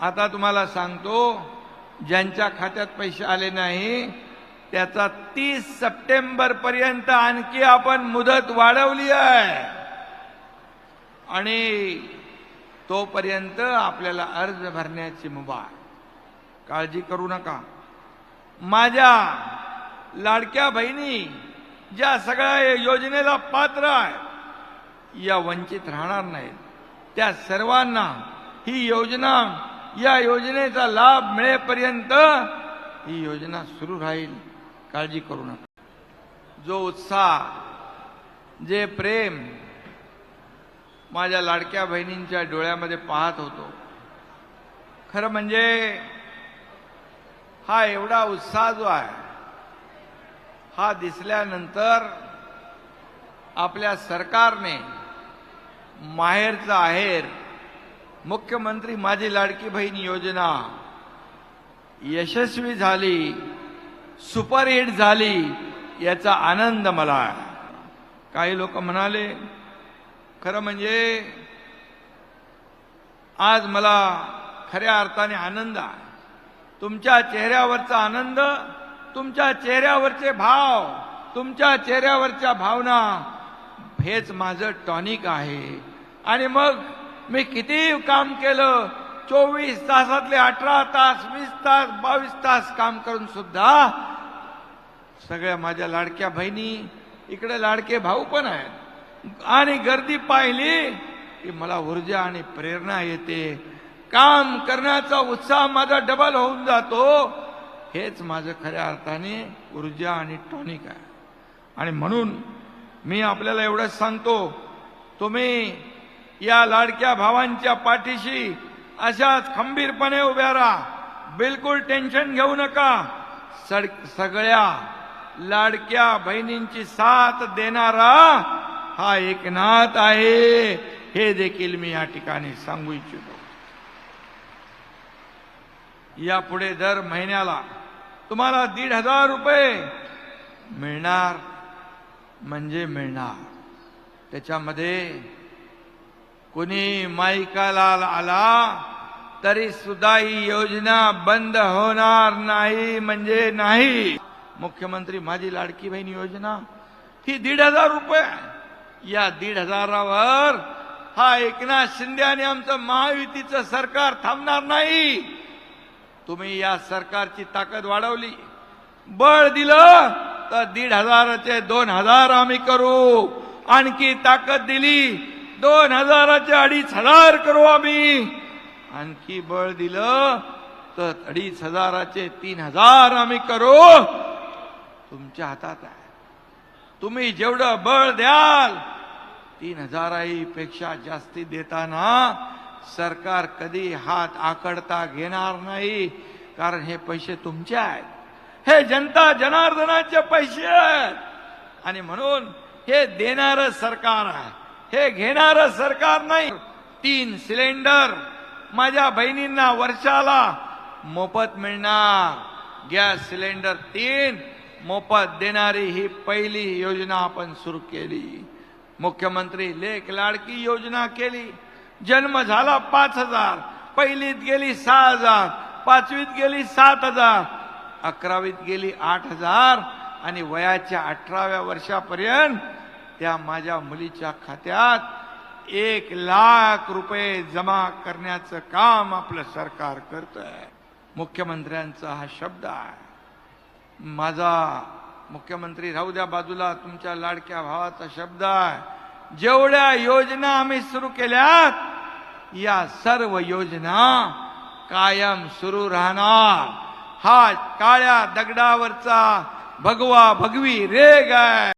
आता तुम्हाला सांगतो ज्यांच्या खात्यात पैसे आले नाही त्याचा तीस सप्टेंबर पर्यंत आणखी आपण मुदत वाढवली आहे. आणि तोपर्यंत आपल्याला अर्ज भरण्याची मुभा काळजी करू नका. माझ्या लाडक्या बहिणी ज्या सगळ्या योजनेला पात्र आहे या वंचित राहणार नाहीत. त्या सर्वांना ही योजना या योजनेचा लाभ मिळेपर्यंत ही योजना सुरू राहील. काळजी करू नका. जो उत्साह जे प्रेम माझ्या लाडक्या बहिणींच्या डोळ्यामध्ये पाहत होतो खरं म्हणजे हा एवढा उत्साह जो आहे हा दिसल्यानंतर आपल्या सरकारने माहेरचा आहेर मुख्यमंत्री माझी लाडकी बहीण योजना. यशस्वी झाली सुपरहिट झाली याचा आनंद मला काही लोक म्हणाले खरं म्हणजे आज मला खऱ्या अर्थाने आनंद आहे. तुमच्या चेहऱ्यावरचा आनंद तुमच्या चेहऱ्यावरचे भाव तुमच्या चेहऱ्यावरच्या भावना हेच माझं टॉनिक आहे. आणि मग मी किती काम केलं? चोवीस तासातले अठरा तास वीस तास बावीस तास काम करून सुद्धा सगळ्या माझ्या लाडक्या बहिणी इकडे लाडके भाऊ पण आहेत. आणि गर्दी पाहिली की मला ऊर्जा आणि प्रेरणा येते. काम करण्याचा उत्साह माझा डबल होऊन जातो. हेच माझं खऱ्या अर्थाने ऊर्जा आणि टॉनिक आहे. आणि म्हणून मी आपल्याला एवढंच सांगतो तुम्ही या लाडक्या भावांच्या पाठीशी अशाच खंबीरपणे उभ्या राहा. बिलकुल टेन्शन घेऊ नका. सड सगळ्या लाडक्या बहिणींची साथ देणारा हा एकनाथ आहे. हे देखील मी या ठिकाणी सांगू इच्छितो. यापुढे दर महिन्याला तुम्हाला दीड हजार रुपये मिळणार. म्हणजे मिळणार. त्याच्यामध्ये कुणी माईकाला आला तरी सुद्धा ही योजना बंद होणार नाही म्हणजे नाही. मुख्यमंत्री माझी लाडकी बहीण योजना ही दीड हजार रुपये या दीड हजारावर हा एकनाथ शिंदे आणि आमचं महायुतीचं सरकार थांबणार नाही. तुम्ही या सरकारची ताकद वाढवली. बळ दिलं तर दीड हजाराचे दोन हजार आम्ही करू. आणखी ताकद दिली दोन हजाराचे अडीच हजार करू आम्ही. आणखी बळ दिलं तर अडीच हजाराचे तीन हजार आम्ही करू. तुमच्या हातात आहे. तुम्ही जेवढं बळ द्याल तीन हजाराही पेक्षा जास्ती देताना सरकार कधी हात आकडता घेणार नाही कारण हे पैसे तुमचे आहेत. हे जनता जनार्दनाचे पैसे आहेत. आणि म्हणून हे देणारं सरकार आहे. हे घेणारं सरकार नाही. तीन सिलेंडर माझ्या बहिणींना वर्षाला मोफत मिळणार. गॅस सिलेंडर तीन मोफत देणारी ही पहिली योजना आपण सुरू केली. मुख्यमंत्री लेख लाडकी योजना केली. जन्म झाला पाच हजार पहिलीत गेली सहा हजार पाचवीत गेली सात हजार अकरावीत गेली आठ हजार आणि वयाच्या अठराव्या वर्षापर्यंत त्या माझ्या मुलीच्या खात्यात एक लाख रुपये जमा करण्याचं काम आपलं सरकार करत मुख्यमंत्र्यांचा हा शब्द आहे. माझा मुख्यमंत्री राहू द्या बाजूला तुमच्या लाडक्या भावाचा शब्द आहे. जेवढ्या योजना आम्ही सुरू केल्यात या सर्व योजना कायम सुरू राहणार. हा काळ्या दगडावरचा भगवा भगवी रेग आहे.